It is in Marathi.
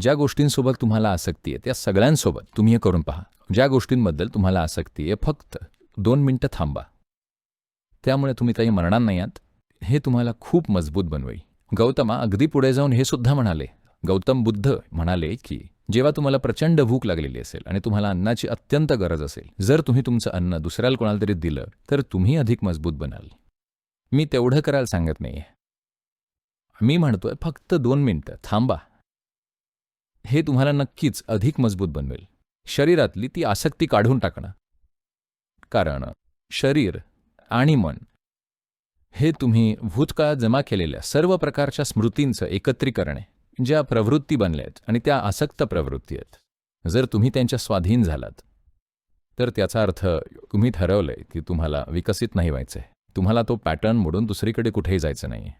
ज्या गोष्टींसोबत तुम्हाला आसक्ती आहे त्या सगळ्यांसोबत तुम्ही हे करून पहा. ज्या गोष्टींबद्दल तुम्हाला आसक्ती आहे फक्त दोन मिनटं थांबा. त्यामुळे तुम्ही काही मरणार नाही आहात. हे तुम्हाला खूप मजबूत बनवेल. गौतमा अगदी पुढे जाऊन हे सुद्धा म्हणाले. गौतम बुद्ध म्हणाले की जेव्हा तुम्हाला प्रचंड भूक लागलेली असेल आणि तुम्हाला अन्नाची अत्यंत गरज असेल जर तुम्ही तुमचं अन्न दुसऱ्याला कोणाला तरी दिलं तर तुम्ही अधिक मजबूत बनाल. मी तेवढं करायला सांगत नाही मी म्हणतोय फक्त दोन मिनटं थांबा. हे तुम्हाला नक्कीच अधिक मजबूत बनवेल. शरीरातली ती आसक्ती काढून टाकणं. कारण शरीर आणि मन हे तुम्ही भूतकाळात जमा केलेल्या सर्व प्रकारच्या स्मृतींचं एकत्रीकरण आहे ज्या प्रवृत्ती बनल्या आहेत आणि त्या आसक्त प्रवृत्ती आहेत. जर तुम्ही त्यांच्या स्वाधीन झालात तर त्याचा अर्थ तुम्ही ठरवलंय की तुम्हाला विकसित नाही व्हायचंय. तुम्हाला तो पॅटर्न मोडून दुसरीकडे कुठेही जायचं नाही